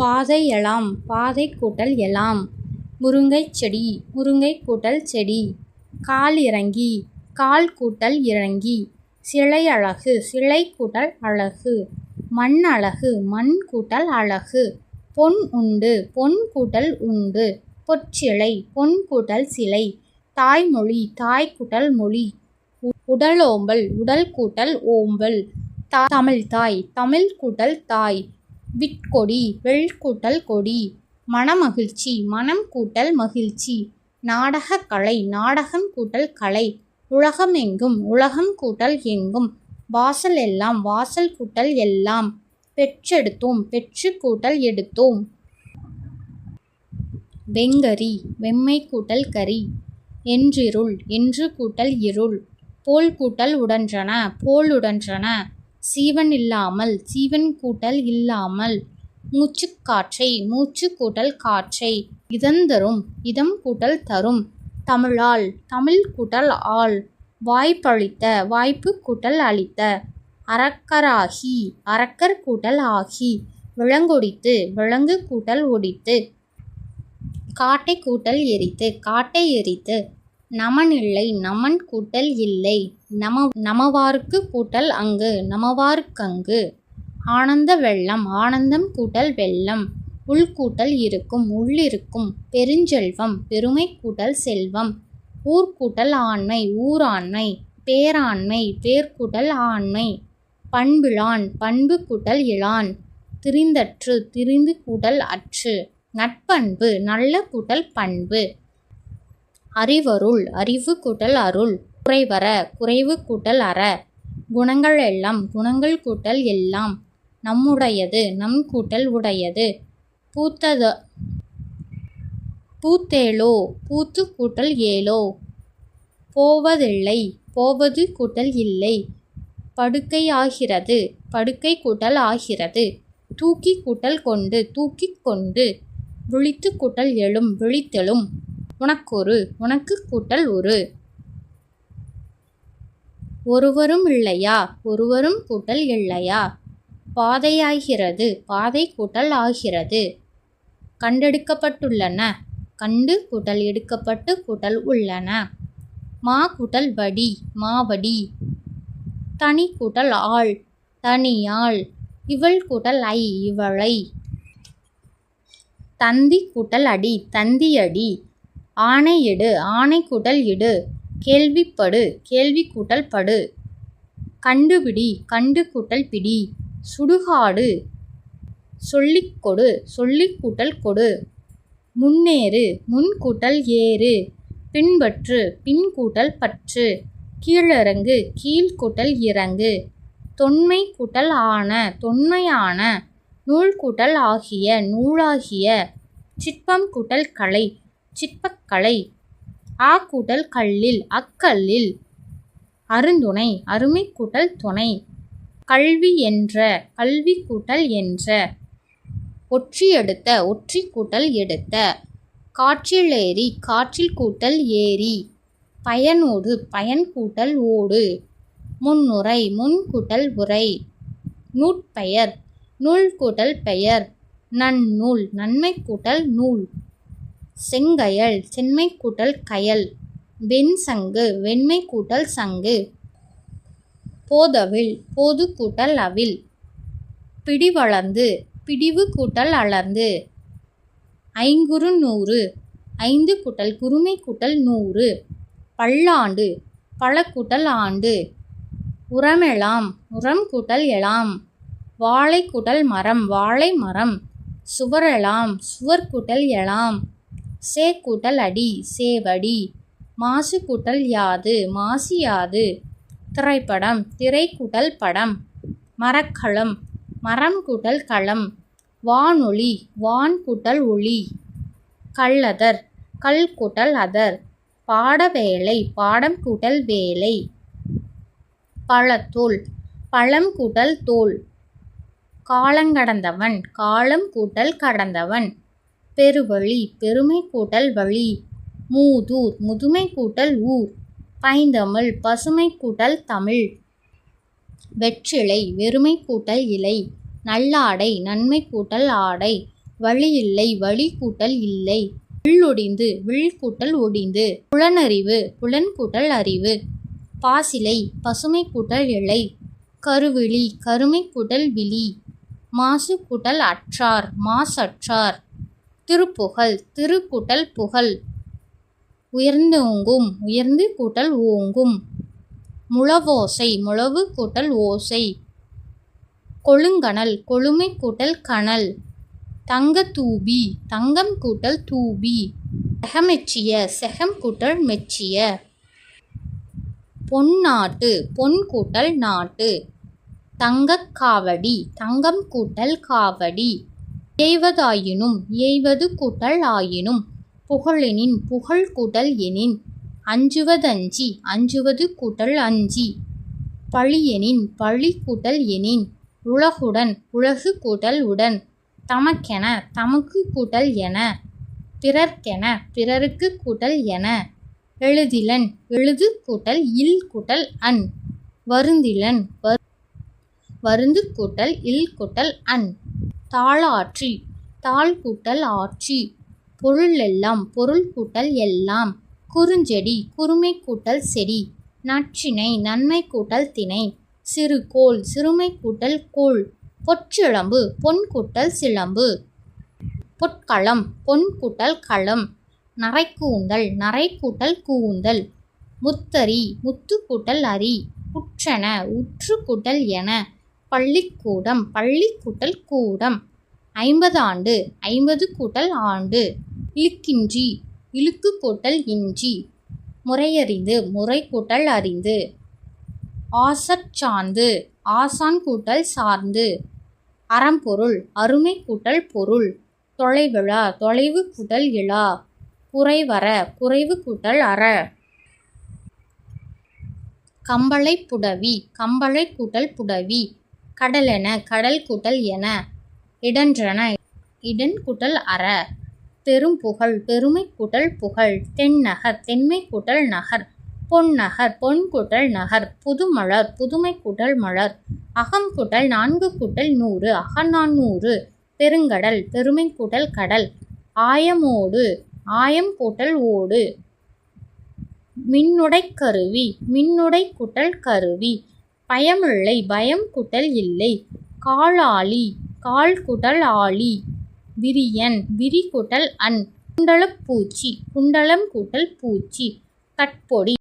பாதை எலாம் பாதை கூட்டல் எலாம் முருங்கை செடி முருங்கை கூட்டல் செடி. கால் இறங்கி கால் கூட்டல் இறங்கி. சிலை அழகு சிலை கூட்டல் அழகு. மண் அழகு மண் கூட்டல் அழகு. பொன் உண்டு பொன் கூட்டல் உண்டு. பொற்சிலை பொன் கூட்டல் சிலை. தாய்மொழி தாய் கூட்டல் மொழி. உடலோம்பல் உடல் கூட்டல் ஓம்பல். தமிழ் தாய் தமிழ் கூட்டல் தாய். விட்கொடி வெள்கூட்டல் கொடி. மனமகிழ்ச்சி மனம் கூட்டல் மகிழ்ச்சி. நாடகக் கலை நாடகம் கூட்டல் கலை. உலகம் எங்கும் உலகம் கூட்டல் எங்கும். வாசல் எல்லாம் வாசல் கூட்டல் எல்லாம். பெற்றெடுத்தோம் பெற்று கூட்டல் எடுத்தோம். வெங்கரி வெம்மை கூட்டல் கரி. என்றிருள் என்று கூட்டல் இருள். போல் கூட்டல் உடன்றன போல் உடன்றன. சீவன் இல்லாமல் சீவன் கூட்டல் இல்லாமல். மூச்சுக்காற்றை மூச்சு கூட்டல் காற்றை. இதந்தரும் இதம் கூட்டல் தரும். தமிழால் தமிழ் கூட்டல் ஆள். வாய்ப்பளித்த வாய்ப்பு கூட்டல் அளித்த. அரக்கராகி அரக்கர் கூட்டல் ஆகி. விலங்கொடித்து விலங்கு கூட்டல் ஒடித்து. காட்டை கூட்டல் எரித்து காட்டை எரித்து. நமன் இல்லை நமன் கூட்டல் இல்லை. நம நமவாருக்கு கூட்டல் அங்கு நமவாருக்கங்கு ஆனந்த வெள்ளம் ஆனந்தம் கூட்டல் வெள்ளம். உள்கூட்டல் இருக்கும் உள்ளிருக்கும் பெருஞ்செல்வம் பெருமை கூட்டல் செல்வம். ஊர்கூட்டல் ஆண்மை ஊராண்மை பேராண்மை பேர்கூட்டல் ஆண்மை. பண்பிழான் பண்பு கூட்டல் இழான் திரிந்தற்று திரிந்து கூட்டல் அற்று. நட்பண்பு நல்ல கூட்டல் பண்பு. அறிவருள் அறிவு கூட்டல் அருள். குறைவர குறைவு கூட்டல் அற. குணங்கள் எல்லாம் குணங்கள் கூட்டல் எல்லாம் நம்முடையது நம் கூட்டல் உடையது. பூத்தத பூத்தேளோ பூத்து கூட்டல் ஏலோ. போவதில்லை போவது கூட்டல் இல்லை. படுக்கை ஆகிறது படுக்கை கூட்டல் ஆகிறது. தூக்கி கூட்டல் கொண்டு தூக்கி கொண்டு. விழித்து கூட்டல் எழும் விழித்தெழும். உனக்கொரு உனக்கு கூட்டல் ஒரு. ஒருவரும் இல்லையா? ஒருவரும் கூட்டல் இல்லையா? பாதையாகிறது பாதை கூட்டல் ஆகிறது. கண்டெடுக்கப்பட்டுள்ளன. கண்டு கூட்டல் எடுக்கப்பட்டு கூட்டல் உள்ளன. மா கூட்டல் வடி மாவடி. தனி கூட்டல் ஆள் தனியாள். இவள் கூட்டல் ஐ இவளை. தந்தி கூட்டல் அடி தந்தி அடி ஆணை எடு ஆணை கூட்டல் இடு. கேள்விப்படு கேள்வி கூட்டல் படு கண்டுபிடி கண்டு கூட்டல் பிடி சுடுகாடு. சொல்லிக் கொடு சொல்லிக் கூட்டல் கொடு முன்னேறு முன் கூட்டல் ஏறு பின்பற்று பின் கூட்டல் பற்று கீழிறங்கு கீழ்கூட்டல் இறங்கு தொன்மை கூட்டல் ஆன தொன்மையான. நூல் கூட்டல் ஆகிய நூலாகிய. சிற்பம் கூட்டல் கலை சிற்பக்கலை. ஆ கூட்டல் கல்லில் அக்கல்லில் அருந்துணை அருமை கூட்டல் துணை. கல்வி என்ற கல்வி கூட்டல் என்ற. ஒற்றி எடுத்த ஒற்றி கூட்டல் எடுத்த. காற்றில் ஏறி காற்றில் கூட்டல் ஏறி. பயனோடு பயன் கூட்டல் ஓடு. முன்னுரை முன் கூட்டல் உரை. நூற்பெயர் நூல் கூட்டல் பெயர். நன்னூல் நன்மை கூட்டல் நூல். செங்கயல் செம்மை கூட்டல் கயல் வெண் சங்கு வெண்மை கூட்டல் சங்கு போதவில் போது கூட்டல் அவில் பிடிவளர்ந்து பிடிவு கூட்டல் அளந்து ஐங்குறு நூறு ஐந்து கூட்டல் குறுமை கூட்டல் நூறு பல்லாண்டு பல கூட்டல் ஆண்டு உரமெலாம் உரம் கூட்டல் எலாம் வாழை கூட்டல் மரம் வாழை மரம் சுவரெலாம் சுவர் கூட்டல் எலாம் சே கூட்டல் அடி சேவடி. மாசு கூட்டல் யாது மாசி யாது திரைப்படம் திரை கூட்டல் படம். மரக்களம் மரம் கூட்டல் களம். வானொலி வான் கூட்டல் ஒளி. கல்லதர் கல் கூட்டல் அதர். பாட வேலை பாடம் கூட்டல் வேலை பழத்தோல் பழம் கூட்டல் தோல். காலங்கடந்தவன் காலம் கூட்டல் கடந்தவன். பெருவழி பெருமை கூட்டல் வழி. மூதூர் முதுமை கூட்டல் ஊர். பைந்தமிழ் பசுமை கூட்டல் தமிழ். வெற்றிலை வெறுமை கூட்டல் இலை. நல்லாடை நன்மை கூட்டல் ஆடை. வழி இல்லை வழி கூட்டல் இல்லை. வில்லொடிந்து வில் கூட்டல் ஒடிந்து. புலனறிவு புலன் கூட்டல் அறிவு. பாசிலை பசுமை கூட்டல் இலை. கருவிழி கருமை கூட்டல் விழி. மாசு கூட்டல் அற்றார் மாசற்றார். திருப்புகழ் திருக்கூட்டல் புகழ். புகழ் உயர்ந்தோங்கும் உயர்ந்து கூட்டல் ஓங்கும். முழவோசை முழவு கூட்டல் ஓசை. கொழுங்கணல் கொழுமை கூட்டல் கனல். தங்கத்தூபி தங்கம் கூட்டல் தூபி. செகமெச்சிய செகம் கூட்டல் மெச்சிய. பொன்னாட்டு பொன் கூட்டல் நாட்டு. தங்கக் காவடி தங்கம் கூட்டல் காவடி. ஏய்வதாயினும் ஏய்வது கூட்டல் ஆயினும் புகழெனின் புகழ் கூட்டல் எனின் அஞ்சுவதஞ்சி அஞ்சுவது கூட்டல் அஞ்சி பழியெனின் பழி கூட்டல் எனின் உலகுடன் உலகு கூட்டல் உடன் தமக்கென தமக்கு கூட்டல் என பிறர்க்கென பிறருக்கு கூட்டல் என எழுதிலன் எழுது கூட்டல் இல் கூட்டல் அன் வருந்திலன் வரு வருந்து கூட்டல் இல் கூட்டல் அன். தாளாற்றி தாள் கூட்டல் ஆட்சி பொருள் எல்லாம் பொருள் கூட்டல் எல்லாம் குறுஞ்செடி குறுமை கூட்டல் செடி நற்றினை நன்மை கூட்டல் திணை சிறுகோள் சிறுமை கூட்டல் கோள் பொற்சிளம்பு பொன் கூட்டல் சிலம்பு பொற்களம் பொன் கூட்டல் களம் நரைக்கூந்தல் நரை கூட்டல் கூந்தல் முத்தரி முத்து கூட்டல் அரி உற்றென உற்று கூட்டல் என பள்ளிக்கூடம் பள்ளி கூட்டல் கூடம். ஐம்பது ஆண்டு ஐம்பது கூட்டல் ஆண்டு. இழுக்கின்றி இழுக்கு கூட்டல் இன்றி. முறையறிந்து முறை கூட்டல் அறிந்து. ஆசற் சார்ந்து ஆசான் கூட்டல் சார்ந்து. அறம்பொருள் அருமை கூட்டல் பொருள். தொலைவிழா தொலைவு கூட்டல் இழா. குறைவர குறைவு கூட்டல் அற. கம்பளை புடவி கம்பளை கூட்டல் புடவி. கடலென கடல் கூட்டல் என இடன்றன. இடன் கூட்டல் அற பெரும்புகழ் பெருமை கூட்டல் புகழ் தென்னகர் தென்மை கூட்டல் நகர் பொன்னகர் பொன் கூட்டல் நகர் புதுமலர் புதுமை கூட்டல் மலர் அகம் கூட்டல் நான்கு கூட்டல் நூறு அகநானூறு பெருங்கடல் பெருமை கூட்டல் கடல் ஆயமோடு ஆயம் கூட்டல் ஓடு மின்னுடை கருவி மின்னுடை கூட்டல் கருவி பயமில்லை பயம் கூட்டல் இல்லை. காலாளி கால் குடல் ஆளி. விரியன் விரி குடல் அன். குண்டலப் பூச்சி குண்டலம் கூட்டல் பூச்சி. கட்பொடி